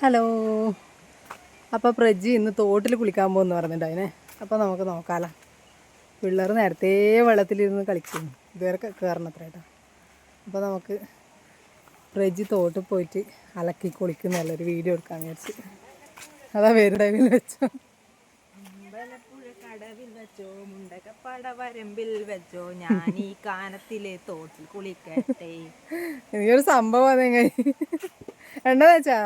Hello. അപ്പോൾ പ്രജി ഇന്ന് തോട്ടിൽ കുളിക്കാൻ പോകുന്നു പറഞ്ഞിട്ടുണ്ടായിനെ അപ്പോൾ നമുക്ക് നോക്കാമല്ലോ പിള്ളേർ നേരത്തെ വെള്ളത്തിലിരുന്ന് കളിക്കുന്നു. ഇതുവരെ കയറണത്ര കേട്ടോ. അപ്പോൾ നമുക്ക് പ്രജി തോട്ടിൽ പോയിട്ട് അലക്കി കുളിക്കുന്നല്ലൊരു വീഡിയോ എടുക്കാൻ വിചാരിച്ച്. അതാ വേറെ ടൈമിൽ വെച്ചോ. കടവിൽ വെച്ചോ മുണ്ടകപ്പട വരമ്പിൽ വെച്ചോ ഞാൻ ഈ കാനത്തിലെ തോട്ടിൽ കുളിക്കട്ടെ. എനിക്കൊരു സംഭവം അതെങ്ങനെ. എണ്ണ വെച്ചാ?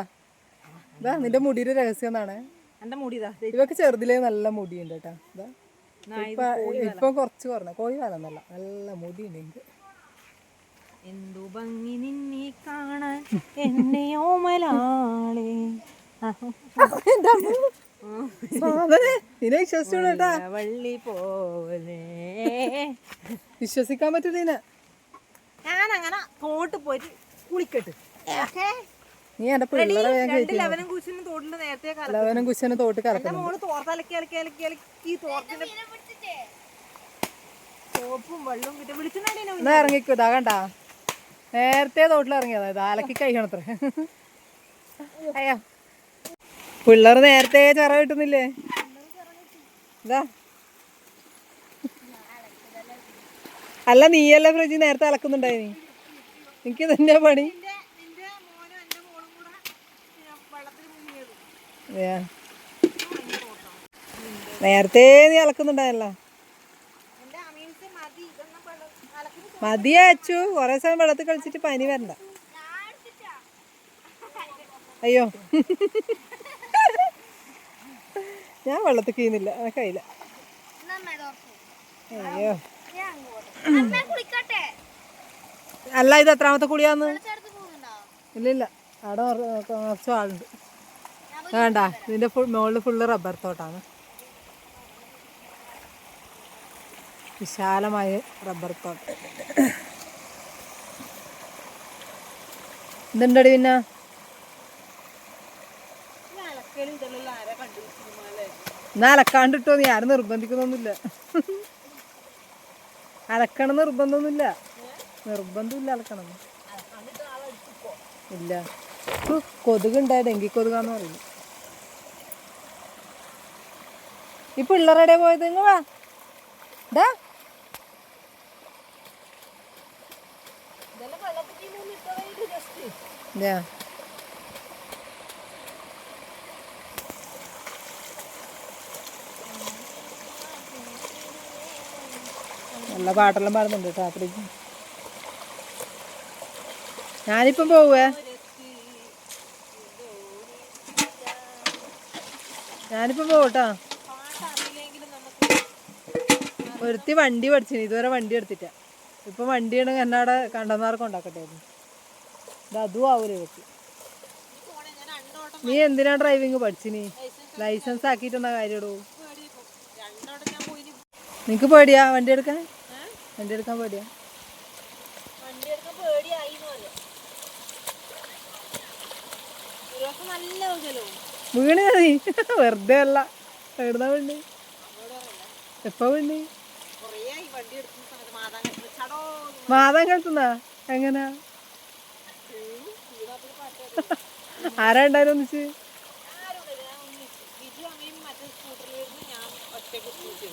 ഇതാ നിന്റെ മുടിയുടെ രഹസ്യം എന്നാണ് എന്റെ മുടിതാ ഇവക്ക് ചെറുതിലേ നല്ല മുടിയുണ്ട് കേട്ടോ. ഇതാ. ഇപ്പൊ ഇപ്പൊ കുറച്ച് കുറഞ്ഞ. കോഴി വേണമെന്നല്ല നല്ല മുടിയുണ്ട് എനിക്ക് എന്തു ഭംഗി നിന്നെ കാണാൻ എന്നെ ഓമലാളെ. നിന്നെ വിശ്വസിച്ചോളൂ കേട്ടാ. വള്ളി പോലെ. വിശ്വസിക്കാൻ പറ്റൂല ഞാൻ അങ്ങനെ തോട്ട് പോയിട്ട് കുളിക്കട്ടെ. ഓക്കേ? നീ എന്റെ പിള്ളേരെ വേഗം ലെവനും കുശിനും തോട്ടിൽ നേരത്തെ കല ലവനും കുശനും തോട്ട് മോൾ തോർത്തലക്കി അലക്കി അലക്കി അലക്കി തോർത്തിന്റെ സോപ്പും വെള്ളവും കിട്ടി. വിളിച്ചിട്ടുണ്ടെങ്കിൽ എന്നാ ഇറങ്ങിക്കോ ഇതാ കണ്ട. നേരത്തെ തോട്ടിൽ ഇറങ്ങിയതാ ഇത് അലക്കി കഴിക്കണത്ര അയ്യോ. പിള്ളേർ നേരത്തെ ചെറ കിട്ടുന്നില്ലേ? ഇതാ. അല്ല നീയല്ല ഫ്രിഡ്ജ് നേരത്തെ അലക്കുന്നുണ്ടായി നീ എനിക്ക് തന്നെ പണി നിന്റെ മോനും എന്റെ മോളും കൂടെ വെള്ളത്തിൽ മുങ്ങിയത് അതെയാ. നേരത്തെ നീ അലക്കുന്നുണ്ടായല്ലോ എന്റെ അമീൻസ് മതി ഇതൊന്നും വെള്ളം അലക്കിന് മതിയാ അച്ചു. കൊറേ സമയം വെള്ളത്തിൽ കളിച്ചിട്ട് പനി വരണ്ട. അയ്യോ. ഞാൻ വെള്ളത്തിൽ കീന്നില്ല കയ്യില്ല അയ്യോ. അല്ല ഇത് എത്രാമത്തെ കുളിയാന്ന്? ഇല്ലില്ല. ഇല്ല അവിടെ കുറ- കുറച്ച് ആളുണ്ട്. വേണ്ട ഇതിന്റെ ഫുൾ മുകളിൽ ഫുള്ള് റബ്ബർ തോട്ടാണ്. വിശാലമായ റബ്ബർ തോട്ടം. എന്തുണ്ടടി പിന്നെ? എന്നാ അലക്കാണ്ടിട്ടോ നീ ആരും നിർബന്ധിക്കുന്നൊന്നുമില്ല. അലക്കണം നിർബന്ധമൊന്നുമില്ല. നിർബന്ധമില്ല അലക്കണം ഇല്ല. കൊതുക് കൊതുകുണ്ടായ ഡെങ്കി കൊതുകാന്ന് പറയുന്നു. ഈ പിള്ളേരുടെ പോയത് ഇങ്ങ് വാ. ഡാ. നല്ല പാട്ടെല്ലാം പാടുന്നുണ്ട് കേട്ടോ അത്രയ്ക്ക്. ഞാനിപ്പം പോവേ ഞാനിപ്പം പോവട്ടാ. ഒരുത്തി വണ്ടി പഠിച്ചിന് ഇതുവരെ വണ്ടി എടുത്തിട്ട ഇപ്പൊ വണ്ടിയാണ് എന്നാടെ കണ്ടന്നാർക്ക് ഉണ്ടാക്കട്ടെ ഇത് അതും ആവൂല ഇവർക്ക്. നീ എന്തിനാ ഡ്രൈവിങ് പഠിച്ചിനി? ലൈസൻസ് ആക്കിയിട്ടെന്നാ പോയി നിനക്ക് പേടിയാ വണ്ടി എടുക്കാൻ? വണ്ടി എടുക്കാൻ പേടിയാ? വീണ് വെറുതെ അല്ല. എവിടുന്നാ വീണ്? എപ്പോ വീണ് കുറേ ആയി വണ്ടി എടുക്കുന്ന സമയത്ത് മാതാങ്കത്തിൽ ചടോ മാതാൻ കേൾക്കുന്ന എങ്ങനെ? ആരാ ഉണ്ടായിരുന്നു ഒന്നിച്ച്?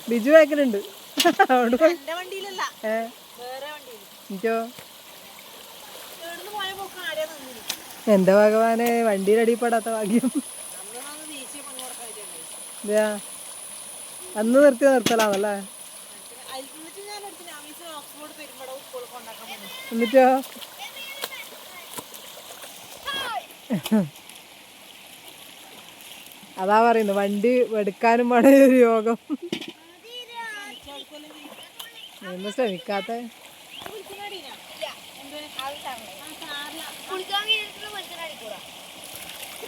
ബിജു ആക്കലുണ്ട് ബാക്കിലുണ്ട് എന്റെ എനിക്കോ ഭഗവാനെ? വണ്ടിയിൽ അടിപ്പെടാത്ത ഭാഗ്യം. അന്ന് നിർത്തി നിർത്തലാണല്ലേ എന്നിട്ടോ അതാ പറയുന്നു വണ്ടി എടുക്കാനും വേണേ ഒരു യോഗം. ഒന്നും ശ്രമിക്കാത്ത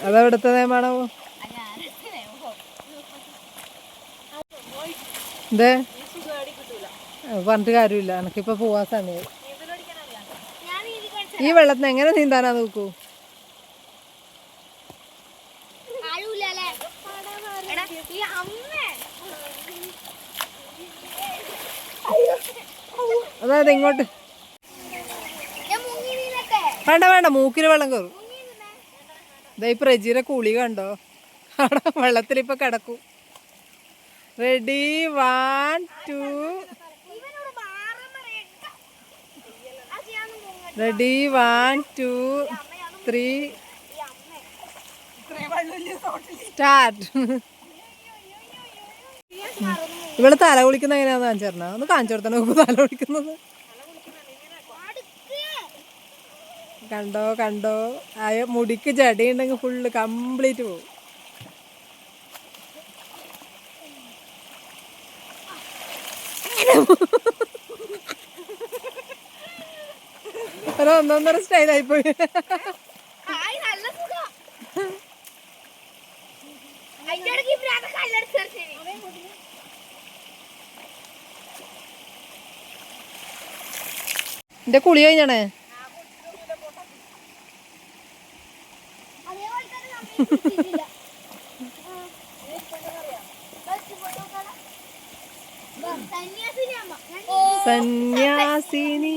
അതെവിടുത്തെ നിയമാണോ? എന്തേ? പറഞ്ഞിട്ട് കാര്യമില്ല എനിക്കിപ്പോ പോവാൻ സമയം ഈ വെള്ളത്തിന് എങ്ങനെ നീന്താനാ നോക്കൂ? അതായത് ഇങ്ങോട്ട്. വേണ്ട വേണ്ട മൂക്കിന് വെള്ളം കയറും ഇതാ ഈ പ്രജീരെ കുളി കണ്ടോ? അവിടെ വെള്ളത്തിൽ ഇപ്പൊ കിടക്കും. Ready one two ready one two three start ഇവിടെ തല കുളിക്കുന്ന എങ്ങനെയാന്ന് കാണിച്ചു തരണോ ഒന്ന് കാണിച്ചു കൊടുത്തോ നോക്കൂ തല കുളിക്കുന്നത്. കണ്ടോ കണ്ടോ? ആയ മുടിക്ക് ജടയുണ്ടെങ്കിൽ ഫുള്ള് കംപ്ലീറ്റ് പോകും ഒരു ഒന്നൊന്നര സ്റ്റൈലായി പോയി. എന്റെ കുളി കഴിഞ്ഞാണേ? സന്യാസിനി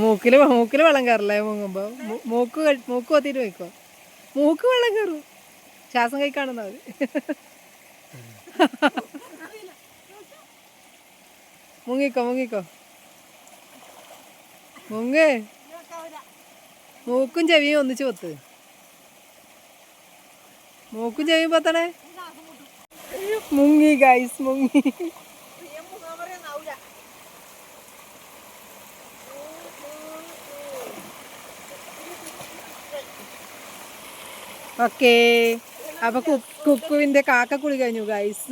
മൂക്കിൽ മൂക്കിൽ വെള്ളം കയറില്ലേ മുങ്ങുമ്പോ? മൂക്ക് മൂക്ക് കൊത്തിട്ട് വയ്ക്കോ മൂക്ക് വെള്ളം കയറും ശ്വാസം കൈ കാണുന്ന മതി മുങ്ങിക്കോ മുങ്ങിക്കോ? മുങ്ങ്. മൂക്കും ചെവിയും ഒന്നിച്ച് പൊത്ത് മൂക്കും ചെവിയും പത്തണേ. മുങ്ങി ഗൈസ് മുങ്ങി. ഓക്കേ. അപ്പൊ കുക്കുവിന്റെ കാക്ക കുളി കഴിഞ്ഞു ഗൈസ്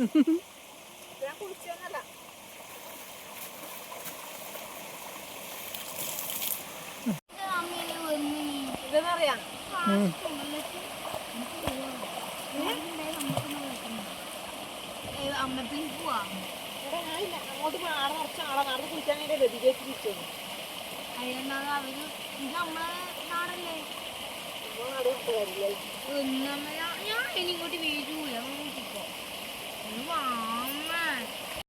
അയ്യന്നാ അവർ ഇത് നമ്മളെ നാടല്ലേ? ഞാൻ ഇനി ഇങ്ങോട്ട് വീഴൂല നോക്കിക്കോ വാ